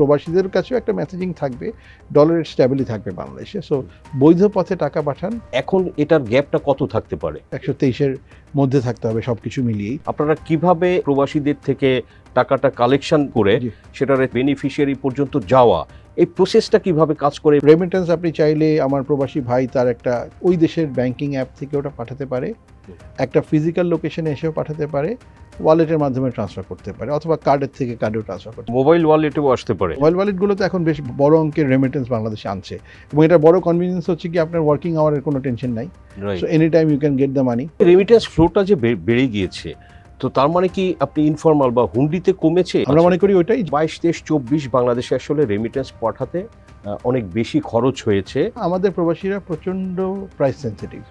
প্রবাসীদের কাছেও একটা মেসেজিং থাকবে ডলারের স্ট্যাবিলি থাকবে বাংলাদেশে। সো বৈধ পথে টাকা পাঠান। এখন এটার গ্যাপটা কত থাকতে পারে? একশো তেইশের মধ্যে থাকতে হবে সব কিছু মিলিয়েই। আপনারা কীভাবে প্রবাসীদের থেকে টাকাটা কালেকশন করে সেটার বেনিফিশিয়ারি পর্যন্ত যাওয়া এই প্রসেসটা কীভাবে কাজ করে? রেমিটেন্স আপনি চাইলে আমার প্রবাসী ভাই তার একটা ওই দেশের ব্যাংকিং অ্যাপ থেকে ওটা পাঠাতে পারে। একটা ফিজিক্যাল লোকেশনে এসেও পাঠাতে পারে। ওয়ালেটের মাধ্যমে ট্রান্সফার করতে পারে অথবা কার্ডের থেকে কার্ডেও ট্রান্সফার করতে মোবাইল ওয়ালেটেও আসতে পারে। মোবাইল ওয়ালেটগুলো তো এখন বেশ বড় অঙ্কের রেমিটেন্স বাংলাদেশে আনছে। এবং এটা বড় কনভিনিয়েন্স হচ্ছে কি আপনার ওয়ার্কিং আওয়ারের কোনো টেনশন নাই। So any time you can get the money remittance ফ্লোটা যে বেড়ে গিয়েছে তো তার মানে কি আপনি ইনফর্মাল বা হুন্ডিতে কমেছে? আমরা মনে করি ওইটাই। বাইশ তেইশ চব্বিশ বাংলাদেশে আসলে রেমিটেন্স পাঠাতে অনেক বেশি খরচ হয়েছে। আমাদের প্রবাসীরা প্রচণ্ড প্রাইস সেন্সিটিভ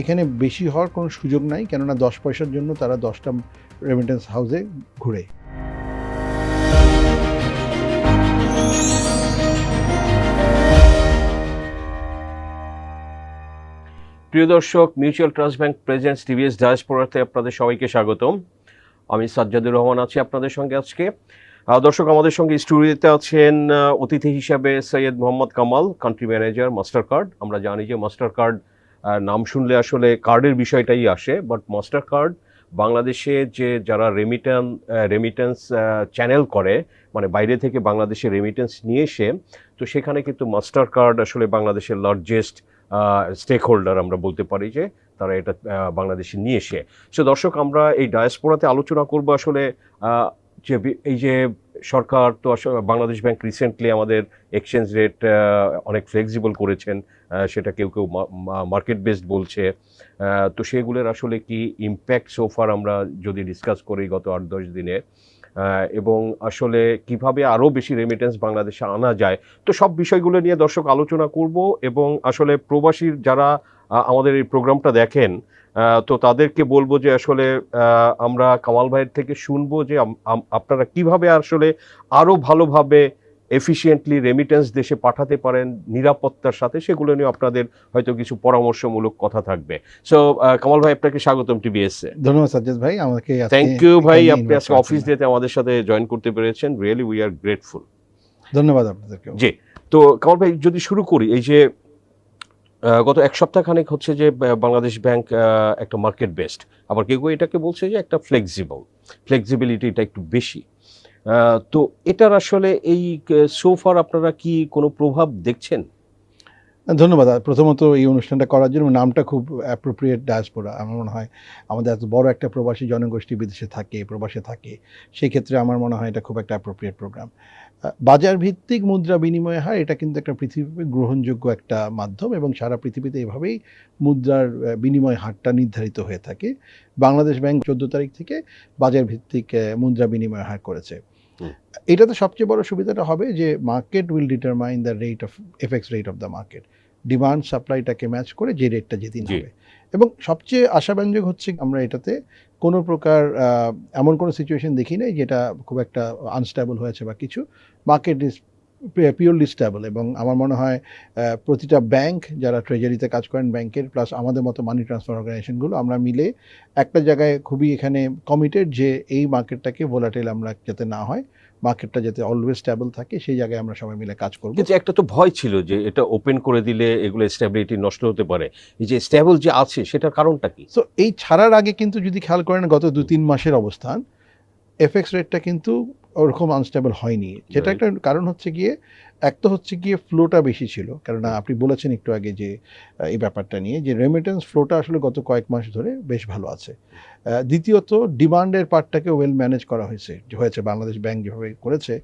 এখানে বেশি হওয়ার কোনো সুযোগ নাই কেননা দশ পয়সার জন্য তারা দশটা রেমিটেন্স হাউসে ঘুরে। প্রিয় দর্শক, mutual trust bank presents TVS ডায়াসপোরাতে আপনাদের সবাইকে স্বাগতম। আমি সাজ্জাদুর রহমান আছি আপনাদের সঙ্গে আজকে। দর্শক, আমাদের সঙ্গে স্টুডিওতে আছেন অতিথি হিসাবে Syed Mohammad Kamal country manager Mastercard আমরা জানি যে মাস্টার কার্ড নাম শুনলে আসলে কার্ডের বিষয়টাই আসে বাট মাস্টার কার্ড বাংলাদেশে যে যারা রেমিটেন রেমিটেন্স চ্যানেল করে মানে বাইরে থেকে বাংলাদেশে রেমিটেন্স নিয়ে এসে, তো সেখানে কিন্তু মাস্টার কার্ড আসলে বাংলাদেশের লার্জেস্ট স্টেক হোল্ডার আমরা বলতে পারি যে তারা এটা বাংলাদেশে নিয়ে এসে। সো দর্শক, আমরা এই ডায়াসপোরাতে আলোচনা করব আসলে যে এই যে সরকার তো আসলে বাংলাদেশ ব্যাংক রিসেন্টলি আমাদের এক্সচেঞ্জ রেট অনেক ফ্লেক্সিবল করেছেন। সেটা কেউ কেউ মার্কেট বেসড বলছে। তো সেগুলোর আসলে কি ইম্প্যাক্ট সোফার আমরা যদি ডিসকাস করি গত আট দশ দিনে? এবং আসলে কীভাবে আরও বেশি রেমিটেন্স বাংলাদেশে আনা যায়? তো সব বিষয়গুলো নিয়ে দর্শক আলোচনা করব এবং আসলে প্রবাসীর যারা আমাদের এই প্রোগ্রামটা দেখেন তো তাদেরকে বলব যে আসলে আমরা কামাল ভাইয়ের থেকে শুনব যে আপনারা কীভাবে আসলে আরও ভালোভাবে এফিসিয়েন্টলি রেমিটেন্স দেশে পাঠাতে পারেন নিরাপত্তার সাথে সেগুলো নিয়ে আপনাদের হয়তো কিছু পরামর্শমূলক কথা থাকবে। সো কামাল ভাই আপনাকে স্বাগতম টিভিএস ধন্যবাদ সাজ্জাদ ভাই আমাকে থ্যাংক ইউ ভাই আপনি আজকে অফিস। ডেতে আমাদের সাথে জয়েন করতে পেরেছেন। রিয়েলি উই আর গ্রেটফুল ধন্যবাদ আপনাদেরকে জি তো কামাল ভাই যদি শুরু করি এই যে গত এক সপ্তাহ খানেক হচ্ছে যে বাংলাদেশ ব্যাংক একটা মার্কেট বেসড আবার কেউ কেউ এটাকে বলছে যে একটা ফ্লেক্সিবল ফ্লেক্সিবিলিটিটা একটু বেশি। তো এটার আসলে এই সোফার আপনারা কি কোনো প্রভাব দেখছেন? ধন্যবাদ। প্রথমত এই অনুষ্ঠানটা করার জন্য নামটা খুব অ্যাপ্রোপ্রিয়েট ডায়াসপোরা আমার মনে হয় আমাদের এত বড় একটা প্রবাসী জনগোষ্ঠী বিদেশে থাকে, প্রবাসে থাকে সেই ক্ষেত্রে আমার মনে হয় এটা খুব একটা অ্যাপ্রোপ্রিয়েট প্রোগ্রাম বাজার ভিত্তিক মুদ্রা বিনিময় হার এটা কিন্তু একটা পৃথিবীতে গ্রহণযোগ্য একটা মাধ্যম এবং সারা পৃথিবীতে এভাবেই মুদ্রার বিনিময় হারটা নির্ধারিত হয়ে থাকে। বাংলাদেশ ব্যাংক চোদ্দ তারিখ থেকে বাজার ভিত্তিক মুদ্রা বিনিময় হার করেছে। এটাতে সবচেয়ে বড় সুবিধাটা হবে যে market will determine the rate of effects rate of the market demand সাপ্লাইটাকে match করে যে রেটটা যেদিন। হবে। এবং সবচেয়ে আশাব্যঞ্জক হচ্ছে আমরা এটাতে কোনো প্রকার এমন কোনো সিচুয়েশন দেখি নাই যেটা খুব একটা আনস্টেবল হয়েছে বা কিছু। মার্কেট ইজ পিওরলি স্টেবল এবং আমার মনে হয় প্রতিটা ব্যাংক যারা ট্রেজারিতে কাজ করেন ব্যাংকের প্লাস আমাদের মতো মানি ট্রান্সফার অর্গানাইজেশনগুলো আমরা মিলে একটা জায়গায় খুবই এখানে কমিটেড যে এই মার্কেটটাকে ভোলাটেল আমরা যাতে না হয় মার্কেটটা যাতে অলওয়েজ স্টেবল থাকে সেই জায়গায় আমরা সবাই মিলে কাজ করব। কিন্তু একটা তো ভয় ছিল যে এটা ওপেন করে দিলে এগুলো স্টেবিলিটি নষ্ট হতে পারে। এই যে স্টেবল যে আছে সেটার কারণটা কি? সো এই ছাড়ার আগে কিন্তু যদি খেয়াল করেন গত দু তিন মাসের অবস্থান এফএক্স রেটটা কিন্তু ওরকম আনস্টেবল হয়নি। যেটা একটা কারণ হচ্ছে গিয়ে এক তো হচ্ছে গিয়ে ফ্লোটা বেশি ছিল। কেননা আপনি বলেছেন একটু আগে যে এই ব্যাপারটা নিয়ে যে রেমিটেন্স ফ্লোটা আসলে গত কয়েক মাস ধরে বেশ ভালো আছে। দ্বিতীয়ত ডিমান্ডের পার্টটাকে ওয়েল ম্যানেজ করা হয়েছে। হয়েছে বাংলাদেশ ব্যাংক যেভাবে করেছে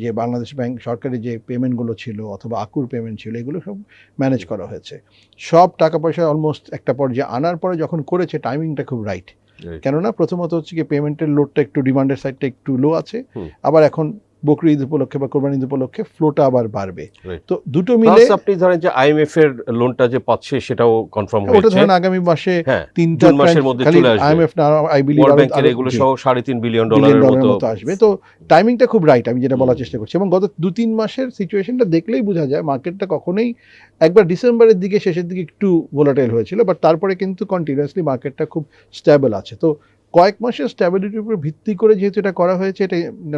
যে বাংলাদেশ ব্যাংক সরকারি যে পেমেন্টগুলো ছিল অথবা আকুর পেমেন্ট ছিল এগুলো সব ম্যানেজ করা হয়েছে। সব টাকা পয়সা অলমোস্ট একটা পর্যায়ে আনার পরে যখন করেছে টাইমিংটা খুব রাইট. কেননা প্রথমত হচ্ছে কি পেমেন্টের লোডটা একটু ডিমান্ডের সাইডটা একটু লো আছে। আবার এখন বকরি ঈদ উপলক্ষে বা কোরবানি ঈদ উপলক্ষে ফ্লোটা আবার বাড়বে। তো দুটো মিলে আপনি ধরেন যে আইএমএফ এর লোনটা যে পাচ্ছে সেটাও কনফার্ম হয়েছে। ওটা ধরেন আগামী মাসে হ্যাঁ তিনটা মাসের মধ্যে চলে আসবে। আইএমএফ না আই বিলিভ ওয়ার্ল্ড ব্যাংকের এগুলো সহ সাড়ে তিন বিলিয়ন বিলিয়ন ডলারের মতো আসবে। তো টাইমিংটা খুব রাইট আমি যেটা বলার চেষ্টা করছি। এবং গত দু তিন মাসের সিচুয়েশনটা দেখলেই বোঝা যায় মার্কেটটা কখনোই একবার ডিসেম্বরের দিকে শেষের দিকে একটু ভোলাটাইল হয়েছিল বাট তারপরে কিন্তু কন্টিনিউয়াসলি মার্কেটটা খুব স্টেবল আছে। তো কয়েক মাসের স্ট্যাবিলিটির উপর ভিত্তি করে যেহেতু এটা করা হয়েছে, এটা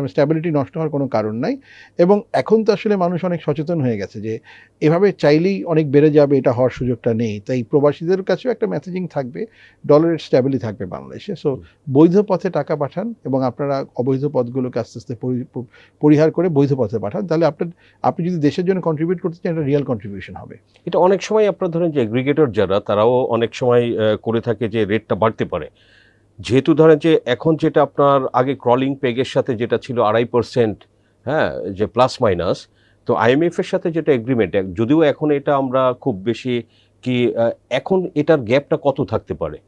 স্ট্যাবিলিটি নষ্ট হওয়ার কোনো কারণ নাই। এবং এখন তো আসলে মানুষ অনেক সচেতন হয়ে গেছে যে, এভাবে চাইলেই অনেক বেড়ে যাবে, এটা হওয়ার সুযোগটা নেই। তাই প্রবাসীদের কাছেও একটা মেসেজিং থাকবে ডলারের স্ট্যাবিলিটি থাকবে বাংলাদেশে। সো বৈধ পথে টাকা পাঠান এবং আপনারা অবৈধ পথগুলোকে আস্তে আস্তে পরি- পরিহার করে বৈধ পথে পাঠান। তাহলে আপনার, আপনি যদি দেশের জন্য কন্ট্রিবিউট করতে চান, এটা রিয়েল কন্ট্রিবিউশন হবে। এটা অনেক সময় আপনার ধরেন যে এগ্রিগেটর যারা, তারাও অনেক সময় করে থাকে যে রেটটা বাড়তে পারে। যেহেতু ধরেন যে এখন যেটা আপনার আগে ক্রলিং পেগের সাথে যেটা ছিল আড়াই পার্সেন্ট হ্যাঁ যে প্লাস মাইনাস তো আইএমএফ এর সাথে যেটা এগ্রিমেন্ট যদিও এখন এটা আমরা খুব বেশি কি এখন এটার গ্যাপটা কত থাকতে পারে?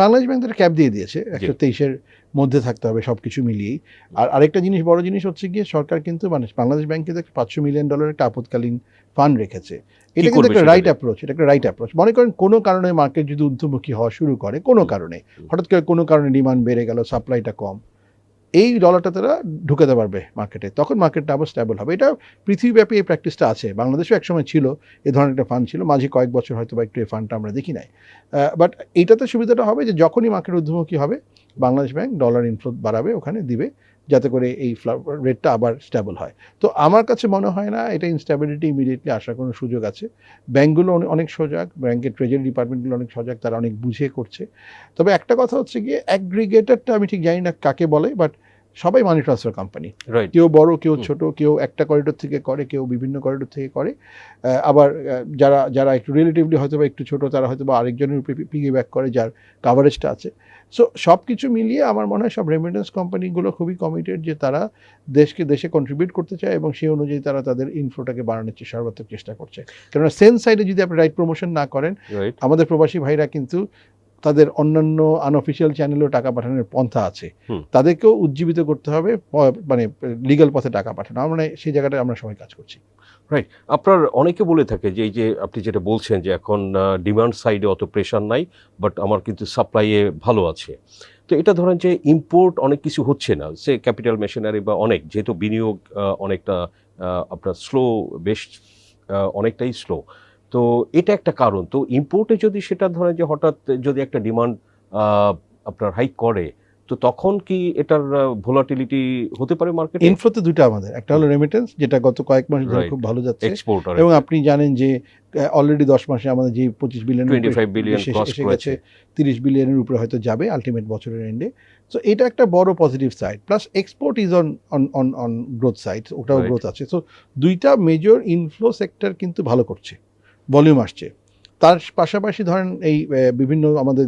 বাংলাদেশ ব্যাংক একটা ক্যাপ দিয়ে দিয়েছে একশো তেইশের মধ্যে থাকতে হবে সব কিছু মিলিয়েই। আর আরেকটা জিনিস বড় জিনিস হচ্ছে গিয়ে সরকার কিন্তু মানে বাংলাদেশ ব্যাংক কিন্তু পাঁচশো মিলিয়ন ডলারের একটা আপৎকালীন ফান্ড রেখেছে। এটা কিন্তু একটা রাইট অ্যাপ্রোচ এটা একটা রাইট অ্যাপ্রোচ মনে করেন কোনো কারণে মার্কেট যদি ঊর্ধ্বমুখী হওয়া শুরু করে কোনো কারণে হঠাৎ করে কোনো কারণে ডিমান্ড বেড়ে গেল সাপ্লাইটা কম এই ডলারটা তারা ঢুকে ঢুকাতে পারবে মার্কেটে তখন মার্কেটটা আবার স্ট্যাবল হবে। এটা পৃথিবীব্যাপী এই প্র্যাকটিসটা আছে। বাংলাদেশেও একসময় ছিল, এ ধরনের একটা ফান্ড ছিল। মাঝে কয়েক বছর হয়তো বা একটু এই ফান্ডটা আমরা দেখি নাই। বাট এইটাতে সুবিধাটা হবে যে যখনই মার্কেট ঊর্ধ্বমুখী হবে, বাংলাদেশ ব্যাংক ডলার ইনফ্লো বাড়াবে, ওখানে দিবে। যাতে করে এই ফ্লাওয়ার রেটটা আবার স্টেবল হয়। তো আমার কাছে মনে হয় না এটা ইনস্টেবিলিটি ইমিডিয়েটলি আসার কোনো সুযোগ আছে। ব্যাঙ্কগুলো অনেক সজাগ ব্যাংকের ট্রেজারি ডিপার্টমেন্টগুলো অনেক সজাগ তারা অনেক বুঝে করছে। তবে একটা কথা হচ্ছে গিয়ে অ্যাগ্রিগেটরটা আমি ঠিক জানি না কাকে বলে বাট সবাই মানি ট্রান্সফার কোম্পানি কেউ বড় কেউ। ছোট কেউ একটা করিডোর থেকে করে কেউ বিভিন্ন করিডোর থেকে করে। আবার যারা যারা একটু রিলেটিভলি হয়তো বা একটু ছোট তারা হয়তো বা আরেকজনের উপরে পিগি ব্যাক করে যার কাভারেজটা আছে। সো সব কিছু মিলিয়ে আমার মনে হয় সব রেমিটেন্স কোম্পানিগুলো খুবই কমিটেড যে তারা দেশকে দেশে কন্ট্রিবিউট করতে চায় এবং সেই অনুযায়ী তারা তাদের ইনফ্লোটাকে বাড়ানোর চেষ্টা- সর্বাত্মক চেষ্টা করছে। কেননা সেন্স সাইডে যদি আপনি রাইট প্রমোশন না করেন আমাদের প্রবাসী ভাইরা কিন্তু তাদের অন্যান্য আনঅফিসিয়াল চ্যানেলেও টাকা পাঠানোর পন্থা আছে। তাদেরকেও উজ্জীবিত করতে হবে মানে লিগ্যাল পথে টাকা পাঠানো। মানে সেই জায়গাটায় আমরা সবাই কাজ করছি। রাইট আপনার অনেকে বলে থাকে যে এই যে আপনি যেটা বলছেন যে এখন ডিমান্ড সাইডে অত প্রেশার নাই বাট আমার কিন্তু সাপ্লাইয়ে ভালো আছে। তো এটা ধরেন যে ইম্পোর্ট অনেক কিছু হচ্ছে না। সে ক্যাপিটাল মেশিনারি বা অনেক যেহেতু বিনিয়োগ অনেকটা আপনার স্লো বেশ অনেকটাই স্লো তো এটা একটা কারণ। তো ইম্পোর্টে যদি সেটা ধরেন যে হঠাৎ যদি একটা ডিমান্ড আপনার হাইক করে তো তখন কি এটার ভোলাটিলিটি হতে পারে মার্কেট ইনফ্লোতে দুটো আমাদের। একটা হলো রেমিটেন্স যেটা গত কয়েক মাস ধরে খুব ভালো যাচ্ছে। এক্সপোর্ট এবং আপনি জানেন যে অলরেডি দশ মাসে আমাদের যে পঁচিশ বিলিয়ন এসে গেছে তিরিশ বিলিয়নের উপরে হয়তো যাবে আলটিমেট বছরের এন্ডে সো এটা একটা বড় positive side plus export is on on on on growth side ওটাও গ্রোথ আছে। সো দুইটা মেজর ইনফ্লো সেক্টর কিন্তু ভালো করছে। ভলিউম আসছে। তার পাশাপাশি ধরেন এই বিভিন্ন আমাদের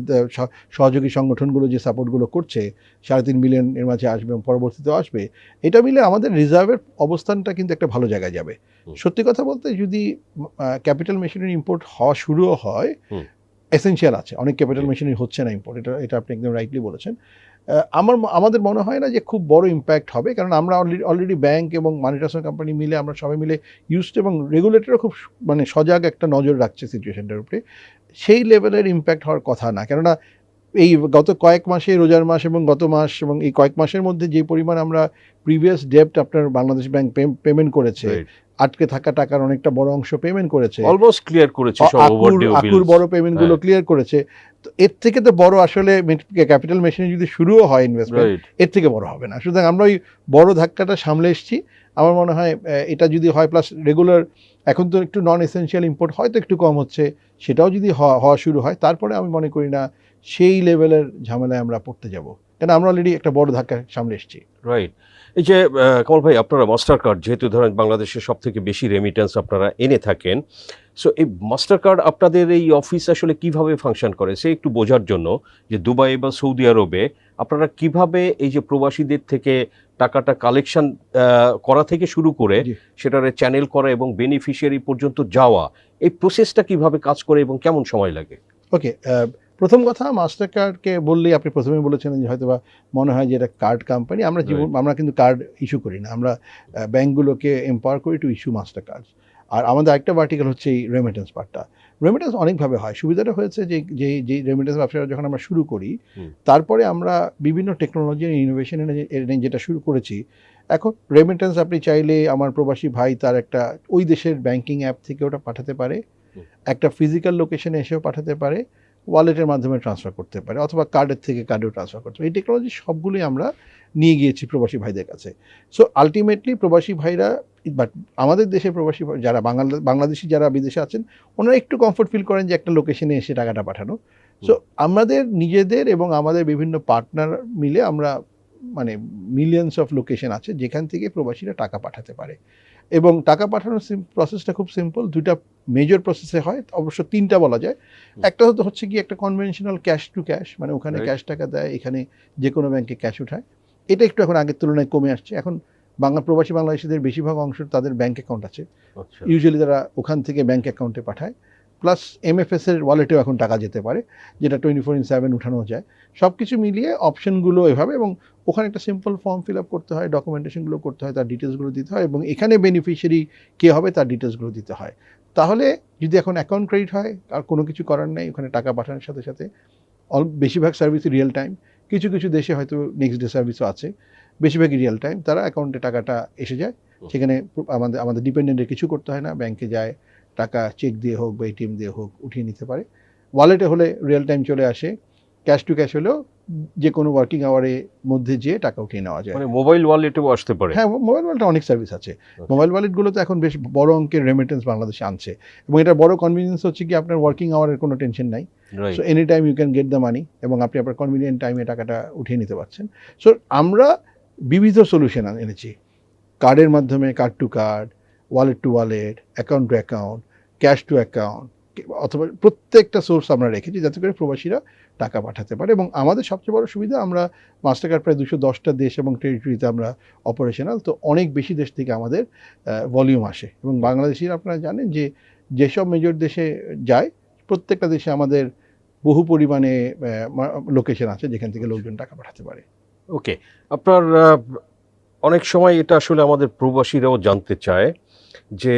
সহযোগী সংগঠনগুলো যে সাপোর্টগুলো করছে সাড়ে তিন মিলিয়ন এর মাঝে আসবে এবং পরবর্তীতেও আসবে এটা মিলে আমাদের রিজার্ভের অবস্থানটা কিন্তু একটা ভালো জায়গায় যাবে। সত্যি কথা বলতে যদি ক্যাপিটাল মেশিনারি ইম্পোর্ট হওয়া শুরুও হয় হুম। এসেনশিয়াল আছে। অনেক ক্যাপিটাল। মেশিনারি হচ্ছে না ইম্পোর্ট এটা এটা আপনি একদম রাইটলি বলেছেন। আমার আমাদের মনে হয় না যে খুব বড় ইম্প্যাক্ট হবে, কারণ আমরা অলরেডি ব্যাংক এবং মানি ট্রান্সফার কোম্পানি মিলে, আমরা সবাই মিলে ইউজড এবং রেগুলেটরও খুব মানে সজাগ একটা নজর রাখছে সিচুয়েশনটার উপরে। সেই লেভেলের ইম্প্যাক্ট হওয়ার কথা না, কেননা এই গত কয়েক মাসে, রোজার মাস এবং গত মাস এবং এই কয়েক মাসের মধ্যে যে পরিমাণ আমরা প্রিভিয়াস ডেপ্ট আপনার বাংলাদেশ ব্যাংক পেমেন্ট করেছে আটকে থাকা টাকার অনেকটা বড় অংশ পেমেন্ট করেছে। অলমোস্ট ক্লিয়ার করেছে সব আকুর বড় পেমেন্টগুলো ক্লিয়ার করেছে। তো এর থেকে তো বড় আসলে ক্যাপিটাল মেশিনে যদি শুরুও হয় ইনভেস্টমেন্ট এর থেকে বড় হবে না। সুতরাং আমরা ওই বড় ধাক্কাটা সামলে এসেছি। আমার মনে হয় এটা যদি হয় প্লাস রেগুলার এখন তো একটু নন এসেনশিয়াল ইম্পোর্ট হয়তো একটু কম হচ্ছে সেটাও যদি হওয়া হওয়া শুরু হয় তারপরে আমি মনে করি না সেই লেভেলের ঝামেলায় আমরা পড়তে যাব। কেন আমরা অলরেডি একটা বড় ধাক্কা সামলে এসেছি। রাইট এই যে কমল ভাই আপনারা মাস্টার কার্ড যেহেতু ধরেন বাংলাদেশের সব থেকে বেশি রেমিটেন্স আপনারা এনে থাকেন সো এই মাস্টার কার্ড আপনাদের এই অফিস আসলে কীভাবে ফাংশন করে? সে একটু বোঝার জন্য যে দুবাই বা সৌদি আরবে আপনারা কীভাবে এই যে প্রবাসীদের থেকে টাকাটা কালেকশন করা থেকে শুরু করে সেটার চ্যানেল করা এবং বেনিফিশিয়ারি পর্যন্ত যাওয়া এই প্রসেসটা কীভাবে কাজ করে এবং কেমন সময় লাগে? ওকে প্রথম কথা মাস্টার কার্ডকে বললেই আপনি প্রথমে বলেছিলেন যে হয়তো বা মনে হয় যে এটা কার্ড কোম্পানি আমরা জীবন আমরা কিন্তু কার্ড ইস্যু করি না। আমরা ব্যাঙ্কগুলোকে এম্পাওয়ার করি টু ইস্যু মাস্টার কার্ড আর আমাদের আরেকটা ভার্টিক্যাল হচ্ছে এই রেমিটেন্স পার্টটা রেমিটেন্স অনেকভাবে হয়। সুবিধাটা হয়েছে যে যে যে রেমিটেন্স ব্যবসাটা যখন আমরা শুরু করি তারপরে আমরা বিভিন্ন টেকনোলজি ইনোভেশন এনে যেটা শুরু করেছি এখন রেমিটেন্স আপনি চাইলে আমার প্রবাসী ভাই তার একটা ওই দেশের ব্যাংকিং অ্যাপ থেকে ওটা পাঠাতে পারে। একটা ফিজিক্যাল লোকেশনে এসেও পাঠাতে পারে। ওয়ালেটের মাধ্যমে ট্রান্সফার করতে পারে, অথবা কার্ডের থেকে কার্ডেও ট্রান্সফার করতে পারে। এই টেকনোলজি সবগুলি আমরা নিয়ে গিয়েছি প্রবাসী ভাইদের কাছে। সো আলটিমেটলি প্রবাসী ভাইরা বাট আমাদের দেশে প্রবাসী যারা বাংলা বাংলাদেশি যারা বিদেশে আছেন, ওনারা একটু কমফোর্ট ফিল করেন যে একটা লোকেশনে এসে টাকাটা পাঠানো। সো আমাদের নিজেদের এবং আমাদের বিভিন্ন পার্টনার মিলে আমরা মানে মিলিয়নস অফ লোকেশন আছে যেখান থেকে প্রবাসীরা টাকা পাঠাতে পারে। এবং টাকা পাঠানোর প্রসেসটা খুব সিম্পল দুইটা মেজর প্রসেসে হয় অবশ্য তিনটা বলা যায়। একটা হতো হচ্ছে কি একটা কনভেনশনাল ক্যাশ টু ক্যাশ মানে ওখানে ক্যাশ টাকা দেয় এখানে যে কোনো ব্যাংকে ক্যাশ উঠায়। এটা একটু এখন আগের তুলনায় কমে আসছে। এখন বাংলা প্রবাসী বাংলাদেশিদের বেশিরভাগ অংশ তাদের ব্যাংক অ্যাকাউন্ট আছে। আচ্ছা। ইউজুয়ালি তারা ওখান থেকে ব্যাংক অ্যাকাউন্টে পাঠায়। প্লাস এমএফএস এর ওয়ালেটেও এখন টাকা যেতে পারে যেটা টোয়েন্টি ফোর ইন সেভেন উঠানো যায়। সব কিছু মিলিয়ে অপশনগুলো এভাবে এবং ওখানে একটা সিম্পল ফর্ম ফিল আপ করতে হয় ডকুমেন্টেশনগুলো করতে হয় তার ডিটেলসগুলো দিতে হয় এবং এখানে বেনিফিশিয়ারি কে হবে তার ডিটেলসগুলো দিতে হয়। তাহলে যদি এখন অ্যাকাউন্ট ক্রেডিট হয় আর কোনো কিছু করার নেই ওখানে টাকা পাঠানোর সাথে সাথে অল বেশিরভাগ সার্ভিস রিয়েল টাইম কিছু কিছু দেশে হয়তো নেক্সট ডে সার্ভিসও আছে বেশিরভাগই রিয়েল টাইম তারা অ্যাকাউন্টে টাকাটা এসে যায়। সেখানে আমাদের আমাদের ডিপেন্ডেন্টের কিছু করতে হয় না। ব্যাংকে যায় টাকা চেক দিয়ে হোক বা এটিএম দিয়ে হোক উঠিয়ে নিতে পারে। ওয়ালেটে হলে রিয়েল টাইম চলে আসে। ক্যাশ টু ক্যাশ হলেও যে কোনো ওয়ার্কিং আওয়ারের মধ্যে যেয়ে টাকা উঠিয়ে নেওয়া যায়। মানে মোবাইল ওয়ালেটেও আসতে পারে। হ্যাঁ মোবাইল ওয়ালেটে অনেক সার্ভিস আছে। মোবাইল ওয়ালেটগুলো তো এখন বেশ বড় অঙ্কের রেমিটেন্স বাংলাদেশে আনছে এবং এটা বড় কনভিনিয়েন্স হচ্ছে কি আপনার ওয়ার্কিং আওয়ারের কোনো টেনশন নাই। So any time you can get the money এবং আপনি আপনার কনভিনিয়েন্ট টাইমে টাকাটা উঠিয়ে নিতে পারছেন। সো আমরা বিবিধ সলিউশন এনেছি। কার্ডের মাধ্যমে card to card wallet to wallet account to account cash to account অথবা প্রত্যেকটা সোর্স আমরা রেখেছি যাতে করে প্রবাসীরা টাকা পাঠাতে পারে। এবং আমাদের সবচেয়ে বড় সুবিধা, আমরা মাস্টার কার্ড প্রায় দুশো দশটা দেশ এবং টেরিটরিতে আমরা অপারেশনাল তো অনেক বেশি দেশ থেকে আমাদের ভলিউম আসে। এবং বাংলাদেশিরা আপনারা জানেন যে, যেসব মেজর দেশে যায়, প্রত্যেকটা দেশে আমাদের বহু পরিমাণে লোকেশন আছে যেখান থেকে লোকজন টাকা পাঠাতে পারে। ওকে আপনার অনেক সময় এটা আসলে আমাদের প্রবাসীরাও জানতে চায়। যে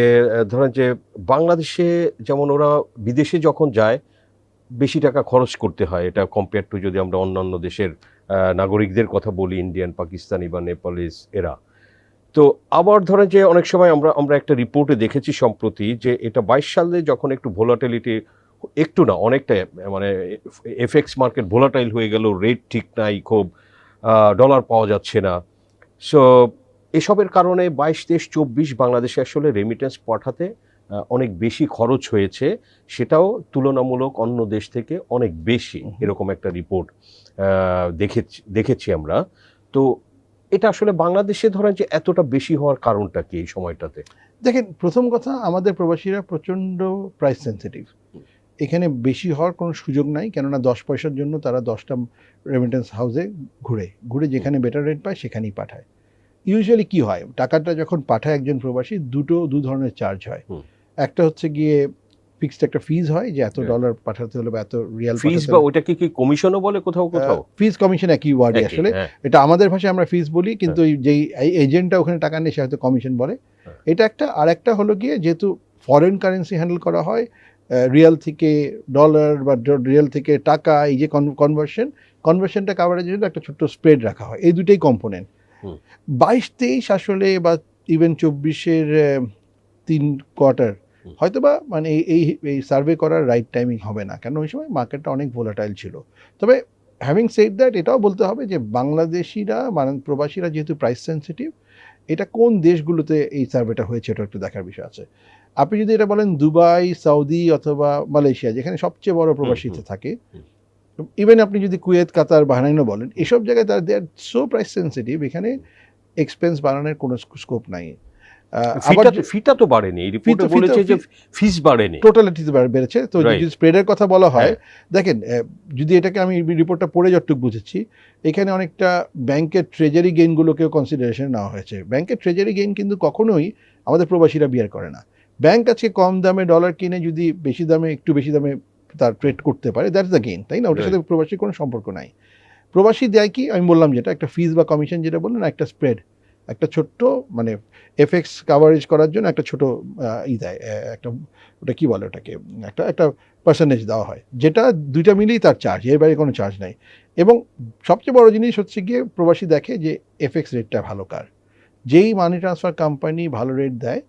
ধরেন যে, বাংলাদেশে যেমন ওরা বিদেশে যখন যায়, বেশি টাকা খরচ করতে হয়। এটা কম্পেয়ার টু যদি আমরা অন্যান্য দেশের নাগরিকদের কথা বলি ইন্ডিয়ান পাকিস্তানি বা নেপালিস এরা। তো আবার ধরেন যে, অনেক সময় আমরা আমরা একটা রিপোর্টে দেখেছি সম্প্রতি যে, এটা বাইশ সালে যখন একটু ভোলাটিলিটি একটু না অনেকটা মানে এফএক্স মার্কেট ভোলাটাইল হয়ে গেল রেট ঠিক নাই, খুব ডলার পাওয়া যাচ্ছে না। সো এসবের কারণে বাইশ দেশ চব্বিশ বাংলাদেশে আসলে রেমিটেন্স পাঠাতে অনেক বেশি খরচ হয়েছে। সেটাও তুলনামূলক অন্য দেশ থেকে অনেক বেশি এরকম একটা রিপোর্ট দেখেছি দেখেছি আমরা। তো এটা আসলে বাংলাদেশে ধরেন যে এতটা বেশি হওয়ার কারণটা কি এই সময়টাতে? দেখেন প্রথম কথা আমাদের প্রবাসীরা প্রচণ্ড প্রাইস সেন্সিটিভ এখানে বেশি হওয়ার কোনো সুযোগ নাই কেননা দশ পয়সার জন্য তারা দশটা রেমিটেন্স হাউসে ঘুরে। ঘুরে যেখানে বেটার রেট পায় সেখানেই পাঠায়। ইউজুয়ালি কি হয়? টাকাটা যখন পাঠায় একজন প্রবাসী দুটো দু ধরনের চার্জ হয়। একটা হচ্ছে গিয়ে ফিক্সড একটা ফিজ হয় যে এত হ্যাঁ। ডলার পাঠাতে হলে বা এত রিয়াল ফিস বা ওইটাকে কি কমিশনও বলে কোথাও কোথাও? ফিজ কমিশন একই ওয়ার্ডে আসলে। হ্যাঁ। এটা আমাদের ভাষায় আমরা ফিস বলি কিন্তু এই যেই এজেন্টটা ওখানে টাকা নেই সে হয়তো কমিশন বলে। হ্যাঁ। এটা একটা আর একটা হলো গিয়ে যেহেতু ফরেন কারেন্সি হ্যান্ডেল করা হয় রিয়াল থেকে ডলার বা রিয়াল থেকে টাকা এই যে কনভার্সন কনভার্সনটা কাভারেজের জন্য একটা ছোট্ট স্প্রেড রাখা হয়। এই দুটোই কম্পোনেন্ট। বাইশ তেইশ আসলে বা ইভেন চব্বিশের তিন কোয়ার্টার হয়তো বা মানে এই- এই সার্ভে করার রাইট টাইমিং হবে না। কেন ওই সময় মার্কেটটা অনেক ভোলাটাইল ছিল। তবে হ্যাভিং সেড দ্যাট এটাও বলতে হবে যে বাংলাদেশিরা মানে প্রবাসীরা যেহেতু প্রাইস সেন্সিটিভ এটা কোন দেশগুলোতে এই সার্ভেটা হয়েছে এটা একটু দেখার বিষয় আছে। আপনি যদি এটা বলেন দুবাই সৌদি অথবা মালয়েশিয়া যেখানে সবচেয়ে বড় প্রবাসীতে থাকে। ইভেন আপনি যদি কুয়েত কাতার বাহরাইনও বলেন এসব জায়গায় তার they are so price sensitive এখানে এক্সপেন্স বাড়ানোর কোনো স্কোপ নাই। আবার ফিটা তো বাড়েনি রিপোর্টে বলেছে যে ফিস বাড়েনি। টোটালিটিতে বেড়েছে। তো যদি স্প্রেডের কথা বলা হয় হ্যাঁ। দেখেন যদি এটাকে আমি রিপোর্টটা পড়ে যতটুকু বুঝেছি এখানে অনেকটা ব্যাংকের ট্রেজারি গেইনগুলোকেও কনসিডারেশন নেওয়া হয়েছে। ব্যাংকের ট্রেজারি গেইন কিন্তু কখনোই আমাদের প্রবাসীরা বিয়ার করে না। ব্যাংক আজকে কম দামে ডলার কিনে যদি বেশি দামে একটু বেশি দামে তার ট্রেড করতে পারে দ্যাটস দ্য গেইন তাই না? ওটার সাথে প্রবাসীর কোনো সম্পর্ক নাই। প্রবাসী দেয় কি? আমি বললাম যেটা একটা ফিজ বা কমিশন যেটা বললেন একটা স্প্রেড একটা ছোট্ট মানে এফএক্স কাভারেজ করার জন্য একটা ছোট ই দেয় একটা ওটা কি বলে ওটাকে? একটা একটা পার্সেন্টেজ দেওয়া হয় যেটা দুইটা মিলেই তার চার্জ এর বাইরে কোনো চার্জ নাই। এবং সবচেয়ে বড় জিনিস হচ্ছে গিয়ে প্রবাসী দেখে যে এফএক্স রেটটা ভালো কার। যেই মানি ট্রান্সফার কোম্পানি ভালো রেট দেয়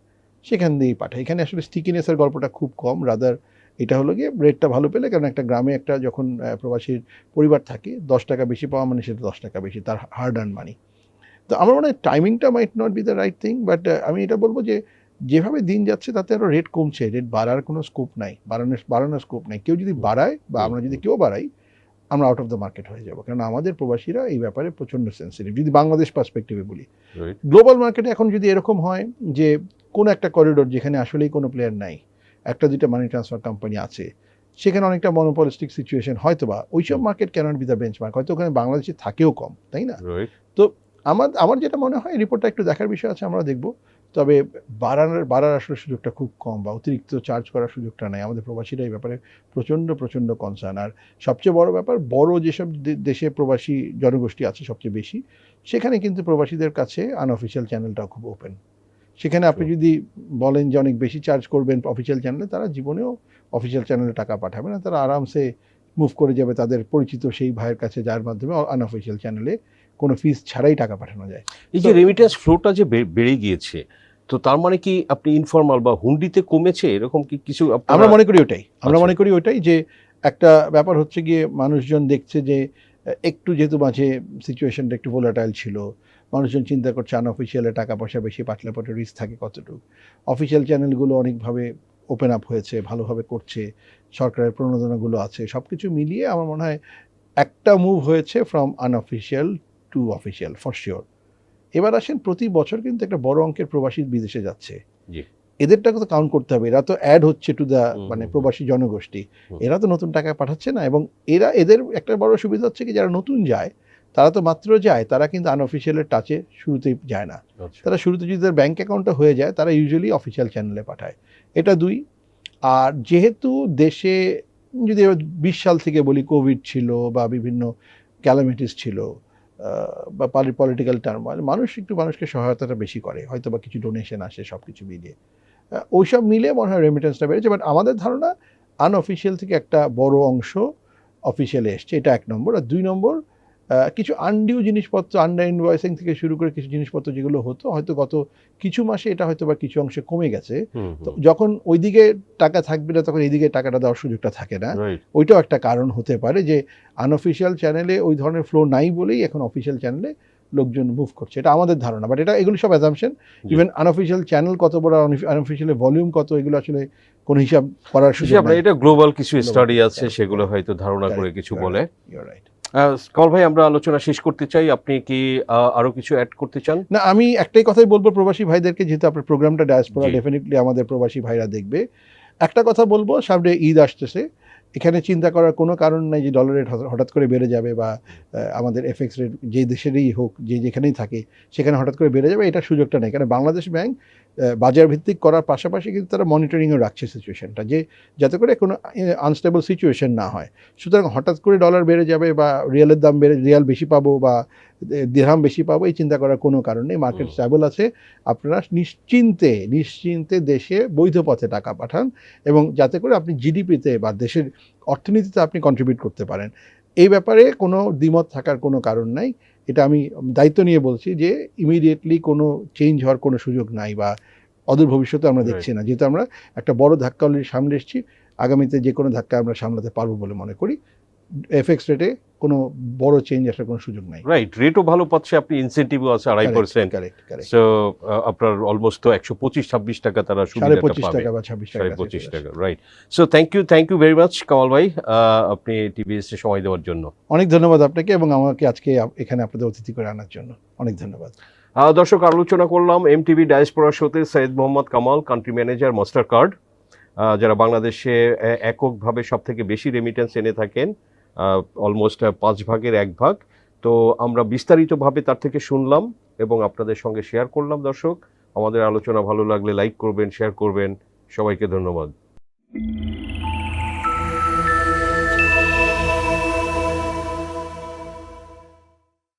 সেখান দিয়েই পাঠায়। এখানে আসলে স্টিকিনেসের গল্পটা খুব কম রাদার এটা হলো গিয়ে রেটটা ভালো পেলে কারণ একটা গ্রামে একটা যখন প্রবাসীর পরিবার থাকে দশ টাকা বেশি পাওয়া মানে সেটা দশ টাকা বেশি তার হার্ড আর্ন মানি তো আমার মনে হয় টাইমিংটা might not be the right thing but আমি এটা বলব যে যেভাবে দিন যাচ্ছে তাতে আরও রেট কমছে রেট বাড়ার কোনো স্কোপ নাই বাড়ানোর বাড়ানোর স্কোপ নাই। কেউ যদি বাড়ায় বা আমরা যদি কেউ বাড়াই আমরা আউট অফ দ্য মার্কেট হয়ে যাব। কারণ আমাদের প্রবাসীরা এই ব্যাপারে প্রচণ্ড সেন্সিটিভ যদি বাংলাদেশ পার্সপেক্টিভে বলি গ্লোবাল মার্কেটে এখন যদি এরকম হয় যে কোনো একটা করিডোর যেখানে আসলেই কোনো প্লেয়ার নাই একটা দুইটা মানি ট্রান্সফার কোম্পানি আছে সেখানে অনেকটা মনোপলিস্টিক সিচুয়েশন হয়তো বা ওইসব। Market cannot be the benchmark হয়তো ওখানে বাংলাদেশে থাকেও কম তাই না? তো আমার আমার যেটা মনে হয় রিপোর্টটা একটু দেখার বিষয় আছে আমরা দেখব তবে বাড়ানোর বাড়ার আসলে সুযোগটা খুব কম বা অতিরিক্ত চার্জ করার সুযোগটা নেই আমাদের প্রবাসীরা এই ব্যাপারে প্রচণ্ড প্রচণ্ড কনসার্ন আর সবচেয়ে বড় ব্যাপার বড় যেসব দেশে প্রবাসী জনগোষ্ঠী আছে সবচেয়ে বেশি সেখানে কিন্তু প্রবাসীদের কাছে আনঅফিসিয়াল চ্যানেলটাও খুব ওপেন সেখানে আপনি যদি বলেন যে অনেক বেশি চার্জ করবেন অফিসিয়াল চ্যানেলে তারা জীবনেও অফিসিয়াল চ্যানেলে টাকা পাঠাবে না। তারা আরামসে মুভ করে যাবে তাদের পরিচিত সেই ভাইয়ের কাছে যার মাধ্যমে আনঅফিসিয়াল চ্যানেলে কোনো ফিস ছাড়াই টাকা পাঠানো যায়। এই যে রেমিটেন্স ফ্লোটা যে বেড়ে গিয়েছে তো তার মানে কি আপনি ইনফর্মাল বা হুন্ডিতে কমেছে? এরকম কি কিছু আমরা মনে করি ওটাই। আমরা আচ্ছা। মনে করি ওটাই যে একটা ব্যাপার হচ্ছে গিয়ে মানুষজন দেখছে যে একটু যেহেতু মাঝে সিচুয়েশনটা একটু ভোলাটাইল ছিল মানুষজন চিন্তা করছে আনঅফিসিয়ালে টাকা পয়সা বেশি পাঠলে পটে রিস্ক থাকে কতটুকু। অফিসিয়াল চ্যানেলগুলো অনেকভাবে ওপেন আপ হয়েছে ভালোভাবে করছে সরকারের প্রণোদনাগুলো আছে সব কিছু মিলিয়ে আমার মনে হয় একটা মুভ হয়েছে from unofficial to official for sure এবার আসেন প্রতি বছর কিন্তু একটা বড় অঙ্কের প্রবাসী বিদেশে যাচ্ছে। এদেরটাকে তো কাউন্ট করতে হবে এরা তো অ্যাড হচ্ছে টু দ্য মানে প্রবাসী জনগোষ্ঠী। এরা তো নতুন টাকা পাঠাচ্ছে না এবং এরা এদের একটা বড় সুবিধা হচ্ছে কি যারা নতুন যায় তারা তো মাত্র যায় তারা কিন্তু আনঅফিসিয়ালের টাচে শুরুতেই যায় না। আচ্ছা। তারা শুরুতে যদি তাদের ব্যাঙ্ক অ্যাকাউন্টটা হয়ে যায় তারা ইউজুয়ালি অফিসিয়াল চ্যানেলে পাঠায়। এটা দুই। আর যেহেতু দেশে যদি বিশ সাল থেকে বলি কোভিড ছিল বা বিভিন্ন ক্যালামিটিস ছিল বা পলিটিক্যাল টার্ম মানুষ একটু মানুষকে সহায়তাটা বেশি করে। হয়তো বা কিছু ডোনেশন আসে সব কিছু মিলিয়ে ওইসব মিলে মনে হয় রেমিটেন্সটা বেড়েছে বাট আমাদের ধারণা আনঅফিসিয়াল থেকে একটা বড় অংশ অফিসিয়ালে এসছে। এটা এক নম্বর। আর দুই নম্বর কিছু আনডিউ জিনিসপত্র আন্ডার ইনভয়েসিং থেকে শুরু করে কিছু জিনিসপত্র যেগুলো হতো হয়তো গত কিছু মাসে এটা হয়তো বা কিছু অংশে কমে গেছে। তো যখন ওইদিকে টাকা থাকবে না তখন এইদিকে টাকাটা দেওয়ার সুযোগটা থাকে না। ওইটাও একটা কারণ হতে পারে যে আনঅফিসিয়াল চ্যানেলে ওই ধরনের ফ্লো নাই বলেই এখন অফিসিয়াল চ্যানেলে লোকজন মুভ করছে। এটা আমাদের ধারণা বাট এটা এগুলো সব অ্যাজামশন ইভেন আনঅফিসিয়াল চ্যানেল কত বড় আনঅফিসিয়ালের ভলিউম কত এগুলো আসলে কোনো হিসাব করার সুযোগ এটা গ্লোবাল কিছু স্টাডি আছে সেগুলো হয়তো ধারণা করে কিছু. বলে। You're right. কল ভাই আমরা আলোচনা শেষ করতে চাই। আপনি কি আরও কিছু অ্যাড করতে চান? না আমি একটাই কথাই বলব প্রবাসী ভাইদেরকে যেহেতু আপনার প্রোগ্রামটা ডায়াসপোরা ডেফিনেটলি আমাদের প্রবাসী ভাইরা দেখবে। একটা কথা বলব সামনে ঈদ আসতেছে। এখানে চিন্তা করার কোনো কারণ নাই যে ডলার রেট হঠাৎ করে বেড়ে যাবে বা আমাদের এফএক্স রেট যে দেশেরই হোক যে যেখানেই থাকে সেখানে হঠাৎ করে বেড়ে যাবে এটা সুযোগটা নেই। কারণ বাংলাদেশ ব্যাংক বাজার ভিত্তিক করার পাশাপাশি কিন্তু তারা মনিটরিংও রাখছে সিচুয়েশনটা যে যাতে করে কোনো আনস্টেবল সিচুয়েশন না হয়। সুতরাং হঠাৎ করে ডলার বেড়ে যাবে বা রিয়ালের দাম বেড়ে রিয়াল বেশি পাবো বা দিরহাম বেশি পাবো এই চিন্তা করার কোনো কারণ নেই। মার্কেট। স্ট্যাবল আছে। আপনারা নিশ্চিন্তে নিশ্চিন্তে দেশে বৈধ পথে টাকা পাঠান এবং যাতে করে আপনি জিডিপিতে বা দেশের অর্থনীতিতে আপনি কন্ট্রিবিউট করতে পারেন। এই ব্যাপারে কোনো দ্বিমত থাকার কোনো কারণ নাই। এটা আমি দায়িত্ব নিয়ে বলছি যে ইমিডিয়েটলি কোনো চেঞ্জ হওয়ার কোনো সুযোগ নাই বা অদূর ভবিষ্যতে আমরা দেখছি না। যেহেতু আমরা একটা বড় ধাক্কা অলরেডি সামনে এসেছি আগামীতে যে কোনো ধাক্কা আমরা সামলাতে পারব বলে মনে করি। এফএক্স রেটে কোনো বড় চেঞ্জ আসার কোনো সুযোগ নাই। রাইট রেটও ভালো পাচ্ছে আপনি ইনসেন্টিভও আছে আড়াই পার্সেন্ট সো আপনার অলমোস্ট তো একশো পঁচিশ ছাব্বিশ টাকা তারা সাড়ে পঁচিশ টাকা বা ছাব্বিশ টাকা পঁচিশ টাকা right so thank you thank you very much Kamal ভাই। আপনি টিভিএস সময় দেওয়ার জন্য। অনেক ধন্যবাদ আপনাকে এবং আমাকে আজকে এখানে আপনাদের অতিথি করে আনার জন্য। অনেক ধন্যবাদ। দর্শক আলোচনা করলাম এমটিভি ডায়াসপোরা শোতে Syed Mohammad Kamal country manager Mastercard যারা বাংলাদেশে এককভাবে সব থেকে বেশি রেমিটেন্স এনে থাকেন অলমোস্ট পাঁচ ভাগের এক ভাগ। তো আমরা বিস্তারিতভাবে তার থেকে শুনলাম এবং আপনাদের সঙ্গে শেয়ার করলাম, দর্শক। আমাদের আলোচনা ভালো লাগলে লাইক করবেন শেয়ার করবেন। সবাইকে ধন্যবাদ।